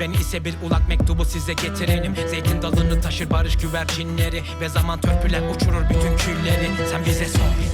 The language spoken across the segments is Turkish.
Neyse bir ulak mektubu size getirelim. Zeytin dalını taşır barış güvercinleri Ve zaman törpüler uçurur bütün külleri. Sen bize sor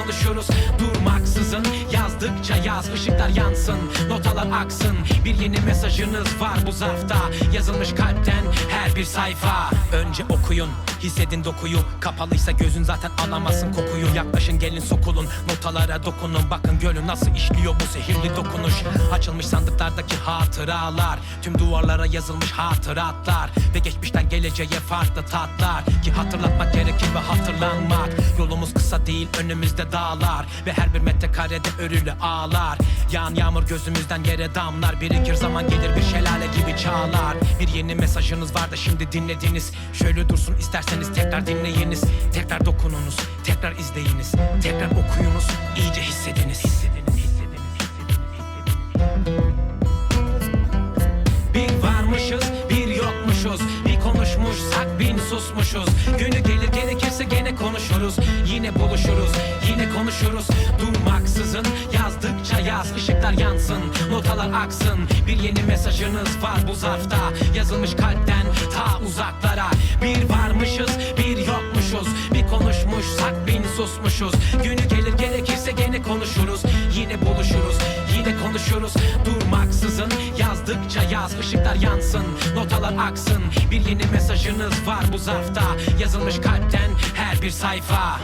konuşuruz Durmaksızın yazdıkça yaz ışıklar yansın Notalar aksın. Bir yeni mesajınız var bu zarfta Yazılmış kalpten her bir sayfa. Önce okuyun hissedin dokuyu. Kapalıysa gözün zaten alamazsın kokuyu. Yaklaşın gelin sokulun notalara dokunun. Bakın gölü nasıl işliyor bu sihirli dokunuş. Açılmış sandıklardaki hatıralar Tüm duvarlara yazılmış hatıratlar. Ve geçmişten geleceğe farklı tatlar. Ki hatırlatmak gerekir ve hatırlanmak kısa değil önümüzde dağlar. Ve her bir metrekarede örülü ağlar. Yağan yağmur gözümüzden yere damlar. Birikir zaman gelir bir şelale gibi çağlar. Bir yeni mesajınız var da şimdi dinlediniz. Şöyle dursun isterseniz tekrar dinleyiniz. Tekrar dokununuz, tekrar izleyiniz. Tekrar okuyunuz, iyice hissediniz, hissediniz. Bir varmışız bir yokmuşuz. Bir konuşmuşsak bin susmuşuz. Günü gene konuşuruz Yine buluşuruz yine konuşuruz. Durmaksızın yazdıkça yaz ışıklar yansın Notalar aksın. Bir yeni mesajınız var bu zarfta Yazılmış kalpten ta uzaklara. Bir varmışız bir yokmuşuz Bir konuşmuşsak bin susmuşuz. Günü gelir gerekirse gene konuşuruz. Yine buluşuruz yine konuşuruz. Durmaksızın yazdıkça yaz ışıklar yansın Notalar aksın. Bir yeni mesajınız var bu zarfta Yazılmış kalpten her bir sayfa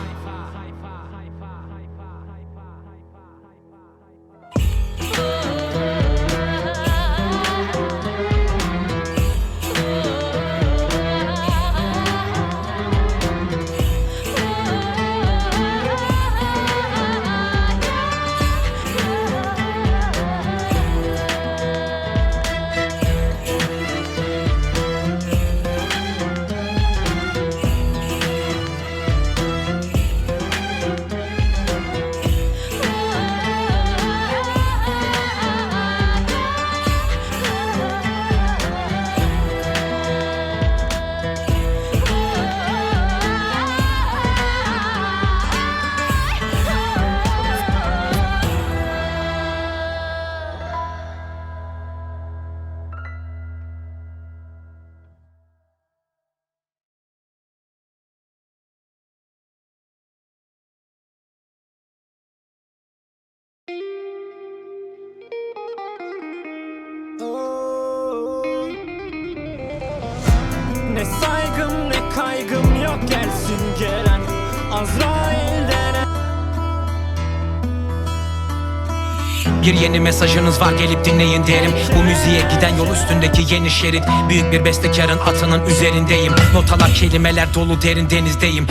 Bir yeni mesajınız var gelip dinleyin derim. Bu müziğe giden yol üstündeki yeni şerit. Büyük bir bestekarın atının üzerindeyim. Notalar kelimeler dolu derin denizdeyim.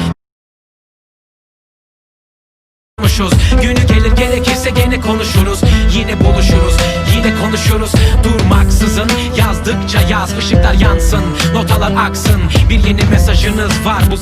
Konuşuruz. Günü gelir gerekirse gene konuşuruz. Yine buluşuruz yine konuşuruz. Durmaksızın yazdıkça yaz ışıklar yansın. Notalar aksın. Bir yeni mesajınız var bu